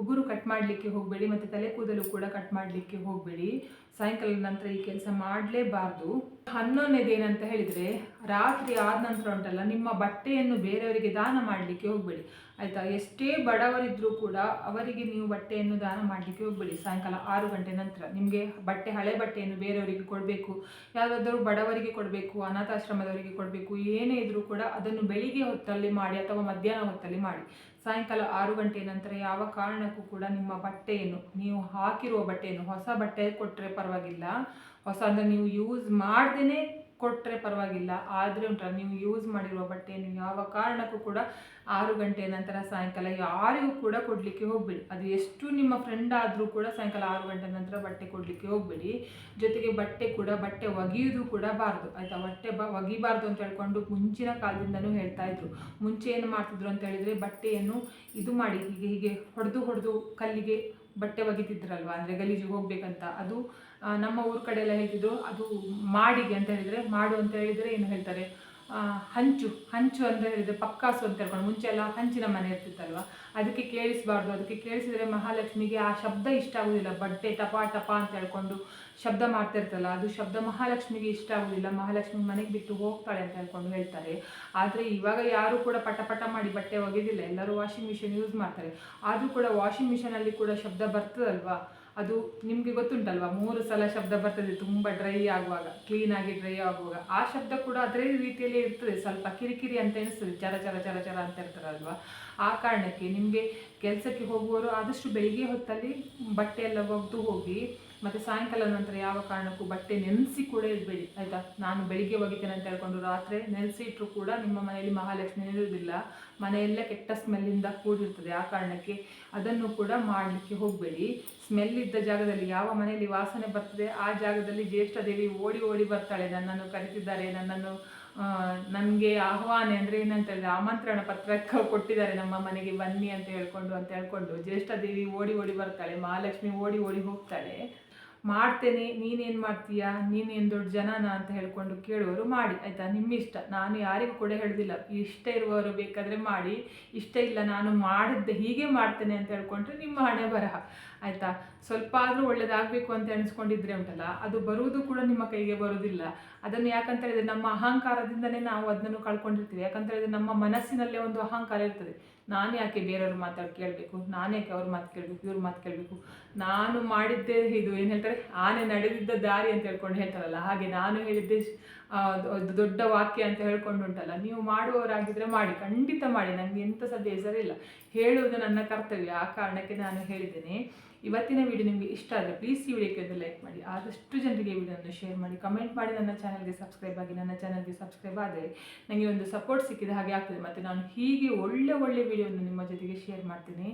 ಉಗುರು ಕಟ್ ಮಾಡಲಿಕ್ಕೆ ಹೋಗಬೇಡಿ ಮತ್ತು ತಲೆ ಕೂದಲು ಕೂಡ ಕಟ್ ಮಾಡಲಿಕ್ಕೆ ಹೋಗಬೇಡಿ. ಸಾಯಂಕಾಲದ ನಂತರ ಈ ಕೆಲಸ ಮಾಡಲೇಬಾರ್ದು. ಹನ್ನೊಂದನೇದು ಏನಂತ ಹೇಳಿದರೆ, ರಾತ್ರಿ ಆದ ನಂತರ ಉಂಟಲ್ಲ, ನಿಮ್ಮ ಬಟ್ಟೆಯನ್ನು ಬೇರೆಯವರಿಗೆ ದಾನ ಮಾಡಲಿಕ್ಕೆ ಹೋಗಬೇಡಿ. ಆಯಿತಾ? ಎಷ್ಟೇ ಬಡವರಿದ್ದರೂ ಕೂಡ ಅವರಿಗೆ ನೀವು ಬಟ್ಟೆಯನ್ನು ದಾನ ಮಾಡಲಿಕ್ಕೆ ಹೋಗಬೇಡಿ. ಸಾಯಂಕಾಲ ಆರು ಗಂಟೆ ನಂತರ ನಿಮಗೆ ಬಟ್ಟೆ, ಹಳೆ ಬಟ್ಟೆಯನ್ನು ಬೇರೆಯವರಿಗೆ ಕೊಡಬೇಕು. ಯಾವುದಾದ್ರೂ ಬಡವರಿಗೆ ಕೊಡಬೇಕು, ಅನಾಥಾಶ್ರಮದವರಿಗೆ ಕೊಡಬೇಕು, ಏನೇ ಇದ್ದರೂ ಕೂಡ ಅದನ್ನು ಬೆಳಿಗ್ಗೆ ಹೊತ್ತಲ್ಲಿ ಮಾಡಿ ಅಥವಾ ಮಧ್ಯಾಹ್ನ ಹೊತ್ತಲ್ಲಿ ಮಾಡಿ. ಸಾಯಂಕಾಲ ಆರು ಗಂಟೆ ನಂತರ ಯಾವ ಕಾರಣಕ್ಕೂ ಕೂಡ ನಿಮ್ಮ ಬಟ್ಟೆಯನ್ನು, ನೀವು ಹಾಕಿರುವ ಬಟ್ಟೆಯನ್ನು, ಹೊಸ ಬಟ್ಟೆ ಕೊಟ್ಟರೆ ಪರವಾಗಿಲ್ಲ. ಹೊಸ ಅಂದರೆ ನೀವು ಯೂಸ್ ಮಾಡ್ದೇ ಕೊಟ್ಟರೆ ಪರವಾಗಿಲ್ಲ, ಆದರೆ ಉಂಟಲ್ಲ, ನೀವು ಯೂಸ್ ಮಾಡಿರುವ ಬಟ್ಟೆಯನ್ನು ಯಾವ ಕಾರಣಕ್ಕೂ ಕೂಡ ಆರು ಗಂಟೆಯ ನಂತರ ಸಾಯಂಕಾಲ ಯಾರಿಗೂ ಕೂಡ ಕೊಡಲಿಕ್ಕೆ ಹೋಗಬೇಡಿ. ಅದು ಎಷ್ಟು ನಿಮ್ಮ ಫ್ರೆಂಡ್ ಆದರೂ ಕೂಡ ಸಾಯಂಕಾಲ ಆರು ಗಂಟೆ ನಂತರ ಬಟ್ಟೆ ಕೊಡಲಿಕ್ಕೆ ಹೋಗಬೇಡಿ. ಜೊತೆಗೆ ಬಟ್ಟೆ ಕೂಡ, ಬಟ್ಟೆ ಒಗೆಯೋದು ಕೂಡ ಬಾರದು, ಆಯಿತಾ? ಬಟ್ಟೆ ಬ, ಒಗಿಬಾರ್ದು ಅಂತ ಹೇಳ್ಕೊಂಡು ಮುಂಚಿನ ಕಾಲದಿಂದನೂ ಹೇಳ್ತಾ ಇದ್ರು. ಮುಂಚೆ ಏನು ಮಾಡ್ತಿದ್ರು ಅಂತ ಹೇಳಿದರೆ ಬಟ್ಟೆಯನ್ನು ಇದು ಮಾಡಿ, ಹೀಗೆ ಹೀಗೆ ಹೊಡೆದು ಹೊಡೆದು ಕಲ್ಲಿಗೆ ಬಟ್ಟೆ ಒಗಿತಿದ್ರಲ್ವ ಅಂದರೆ ಗಲೀಜಿಗೆ ಹೋಗ್ಬೇಕಂತ. ಅದು ನಮ್ಮ ಊರ ಕಡೆ ಎಲ್ಲ ಹೇಳ್ತಿದ್ರು ಅದು ಮಾಡಿಗೆ ಅಂತ ಹೇಳಿದರೆ, ಮಾಡು ಅಂತ ಹೇಳಿದರೆ ಏನು ಹೇಳ್ತಾರೆ? ಹಂಚು ಹಂಚು ಅಂತ ಹೇಳಿದರೆ ಪಕ್ಕಾಸು ಅಂತ ಹೇಳ್ಕೊಂಡು ಮುಂಚೆ ಎಲ್ಲ ಹಂಚಿನ ಮನೆ ಇರ್ತಿತ್ತಲ್ವ? ಅದಕ್ಕೆ ಕೇಳಿಸಬಾರ್ದು. ಅದಕ್ಕೆ ಕೇಳಿಸಿದರೆ ಮಹಾಲಕ್ಷ್ಮಿಗೆ ಆ ಶಬ್ದ ಇಷ್ಟ ಆಗುದಿಲ್ಲ. ಬಟ್ಟೆ ಟಪ ಟಪ ಅಂತ ಹೇಳ್ಕೊಂಡು ಶಬ್ದ ಮಾಡ್ತಿರ್ತಲ್ಲ ಅದು ಶಬ್ದ ಮಹಾಲಕ್ಷ್ಮಿಗೆ ಇಷ್ಟ ಆಗೋದಿಲ್ಲ. ಮಹಾಲಕ್ಷ್ಮಿ ಮನೆಗೆ ಬಿಟ್ಟು ಹೋಗ್ತಾಳೆ ಅಂತ ಹೇಳ್ಕೊಂಡು ಹೇಳ್ತಾರೆ. ಆದರೆ ಇವಾಗ ಯಾರು ಕೂಡ ಪಟ ಪಟ ಮಾಡಿ ಬಟ್ಟೆ ಒಗೆದಿಲ್ಲ. ಎಲ್ಲರೂ ವಾಷಿಂಗ್ ಮಿಷಿನ್ ಯೂಸ್ ಮಾಡ್ತಾರೆ. ಆದರೂ ಕೂಡ ವಾಷಿಂಗ್ ಮಿಷನಲ್ಲಿ ಕೂಡ ಶಬ್ದ ಬರ್ತದಲ್ವಾ? ಅದು ನಿಮಗೆ ಗೊತ್ತುಂಟಲ್ವಾ? ಮೂರು ಸಲ ಶಬ್ದ ಬರ್ತದೆ, ತುಂಬ ಡ್ರೈ ಆಗುವಾಗ ಕ್ಲೀನಾಗಿ ಡ್ರೈ ಆಗುವಾಗ. ಆ ಶಬ್ದ ಕೂಡ ಅದೇ ರೀತಿಯಲ್ಲಿ ಇರ್ತದೆ. ಸ್ವಲ್ಪ ಕಿರಿಕಿರಿ ಅಂತ ಎನಿಸ್ತದೆ ಚರ ಚರ ಚರ ಚರ ಅಂತ ಇರ್ತಾರಲ್ವ? ಆ ಕಾರಣಕ್ಕೆ ನಿಮಗೆ ಕೆಲಸಕ್ಕೆ ಹೋಗುವವರು ಆದಷ್ಟು ಬೆಳಿಗ್ಗೆ ಹೊತ್ತಲ್ಲಿ ಬಟ್ಟೆ ಎಲ್ಲ ಒಗೆದು ಹೋಗಿ, ಮತ್ತು ಸಾಯಂಕಾಲ ನಂತರ ಯಾವ ಕಾರಣಕ್ಕೂ ಬಟ್ಟೆ ನೆನೆಸಿ ಕೂಡ ಇರಬೇಡಿ ಆಯಿತಾ? ನಾನು ಬೆಳಿಗ್ಗೆ ಒಗಿತೇನೆ ಅಂತ ಹೇಳ್ಕೊಂಡು ರಾತ್ರಿ ನೆನೆಸಿ ಇಟ್ಟರು ಕೂಡ ನಿಮ್ಮ ಮನೆಯಲ್ಲಿ ಮಹಾಲಕ್ಷ್ಮಿ ಇರುವುದಿಲ್ಲ ಮನೆಯೆಲ್ಲ ಕೆಟ್ಟ ಸ್ಮೆಲ್ಲಿಂದ ಕೂಡಿರ್ತದೆ. ಆ ಕಾರಣಕ್ಕೆ ಅದನ್ನು ಕೂಡ ಮಾಡಲಿಕ್ಕೆ ಹೋಗಬೇಡಿ. ಸ್ಮೆಲ್ ಇದ್ದ ಜಾಗದಲ್ಲಿ ಯಾವ ಮನೆಯಲ್ಲಿ ವಾಸನೆ ಬರ್ತದೆ, ಆ ಜಾಗದಲ್ಲಿ ಜ್ಯೇಷ್ಠ ದೇವಿ ಓಡಿ ಓಡಿ ಬರ್ತಾಳೆ. ನನ್ನನ್ನು ಕರೀತಿದ್ದಾರೆ, ನನ್ನನ್ನು ನನಗೆ ಆಹ್ವಾನ ಅಂದರೆ ಏನಂತ ಹೇಳಿದ್ರೆ ಆಮಂತ್ರಣ ಪತ್ರ ಕೊಟ್ಟಿದ್ದಾರೆ. ನಮ್ಮ ಮನೆಗೆ ಬನ್ನಿ ಅಂತ ಹೇಳ್ಕೊಂಡು ಅಂತ ಹೇಳ್ಕೊಂಡು ಜ್ಯೇಷ್ಠ ದೇವಿ ಓಡಿ ಓಡಿ ಬರ್ತಾಳೆ. ಮಹಾಲಕ್ಷ್ಮಿ ಓಡಿ ಓಡಿ ಹೋಗ್ತಾಳೆ. ಮಾಡ್ತೇನೆ, ನೀನೇನು ಮಾಡ್ತೀಯಾ? ನೀನೇನು ದೊಡ್ಡ ಜನನ ಅಂತ ಹೇಳ್ಕೊಂಡು ಕೇಳುವರು ಮಾಡಿ, ಆಯಿತಾ? ನಿಮ್ಮ ಇಷ್ಟ ನಾನು ಯಾರಿಗೂ ಕೂಡ ಹೇಳೋದಿಲ್ಲ. ಇಷ್ಟ ಇರುವವರು ಬೇಕಾದರೆ ಮಾಡಿ, ಇಷ್ಟ ಇಲ್ಲ ನಾನು ಮಾಡಿದ್ದೆ ಹೀಗೆ ಮಾಡ್ತೇನೆ ಅಂತ ಹೇಳ್ಕೊಂಡ್ರೆ ನಿಮ್ಮ ಹಣೆ ಬರಹ, ಆಯಿತಾ? ಸ್ವಲ್ಪ ಆದರೂ ಒಳ್ಳೇದಾಗಬೇಕು ಅಂತ ಅನಿಸ್ಕೊಂಡಿದ್ರೆ ಉಂಟಲ್ಲ, ಅದು ಬರುವುದು ಕೂಡ ನಿಮ್ಮ ಕೈಗೆ ಬರುವುದಿಲ್ಲ. ಅದನ್ನು ಯಾಕಂತ ಹೇಳಿದ್ರೆ ನಮ್ಮ ಅಹಂಕಾರದಿಂದನೇ ನಾವು ಅದನ್ನು ಕಳ್ಕೊಂಡಿರ್ತೀವಿ. ಯಾಕಂತ ಹೇಳಿದ್ರೆ ನಮ್ಮ ಮನಸ್ಸಿನಲ್ಲೇ ಒಂದು ಅಹಂಕಾರ ಇರ್ತದೆ. ನಾನು ಯಾಕೆ ಬೇರೆಯವ್ರ ಮಾತಾಡಿ ಕೇಳಬೇಕು? ನಾನು ಯಾಕೆ ಅವ್ರ ಮಾತು ಕೇಳಬೇಕು? ಇವ್ರ ಮಾತು ಕೇಳಬೇಕು? ನಾನು ಮಾಡಿದ್ದೆ ಇದು, ಏನು ಹೇಳ್ತಾರೆ? ಆನೆ ನಡೆದಿದ್ದ ದಾರಿ ಅಂತ ಹೇಳ್ಕೊಂಡು ಹೇಳ್ತಾರಲ್ಲ, ಹಾಗೆ ನಾನು ಹೇಳಿದ್ದೆ ದೊಡ್ಡ ವಾಕ್ಯ ಅಂತ ಹೇಳ್ಕೊಂಡು ಉಂಟಲ್ಲ ನೀವು ಮಾಡುವವರಾಗಿದ್ದರೆ ಮಾಡಿ, ಖಂಡಿತ ಮಾಡಿ ನನಗೆ ಎಂಥ ಸದ್ಯ ಹೆಸರಿಲ್ಲ. ಹೇಳುವುದು ನನ್ನ ಕರ್ತವ್ಯ, ಆ ಕಾರಣಕ್ಕೆ ನಾನು ಹೇಳಿದ್ದೇನೆ. ಇವತ್ತಿನ ವಿಡಿಯೋ ನಿಮಗೆ ಇಷ್ಟ ಆದರೆ ಪ್ಲೀಸ್ ಈ ವಿಡಿಯೋಕ್ಕೆ ಲೈಕ್ ಮಾಡಿ. ಆದಷ್ಟು ಜನರಿಗೆ ಈ ವಿಡಿಯೋನ ಶೇರ್ ಮಾಡಿ. ಕಮೆಂಟ್ ಮಾಡಿ ನನ್ನ ಚಾನಲ್ಗೆ ಸಬ್ಸ್ಕ್ರೈಬ್ ಆಗಿ ನನ್ನ ಚಾನಲ್ಗೆ ಸಬ್ಸ್ಕ್ರೈಬ್ ಆದರೆ ನನಗೆ ಒಂದು ಸಪೋರ್ಟ್ ಸಿಕ್ಕಿದ ಹಾಗೆ ಆಗ್ತದೆ. ಮತ್ತು ನಾನು ಹೀಗೆ ಒಳ್ಳೆ ಒಳ್ಳೆ ವಿಡಿಯೋನ ನಿಮ್ಮ ಜೊತೆಗೆ ಶೇರ್ ಮಾಡ್ತೀನಿ.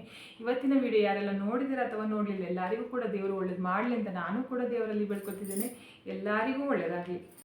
ಇವತ್ತಿನ ವಿಡಿಯೋ ಯಾರೆಲ್ಲ ನೋಡಿದಿರ ಅಥವಾ ನೋಡಲಿಲ್ಲ, ಎಲ್ಲರಿಗೂ ಕೂಡ ದೇವರು ಒಳ್ಳೇದು ಮಾಡಲಿ ಅಂತ ನಾನು ಕೂಡ ದೇವರಲ್ಲಿ ಬೆಳ್ಕೊತಿದ್ದೇನೆ ಎಲ್ಲರಿಗೂ ಒಳ್ಳೆಯದಾಗಲಿ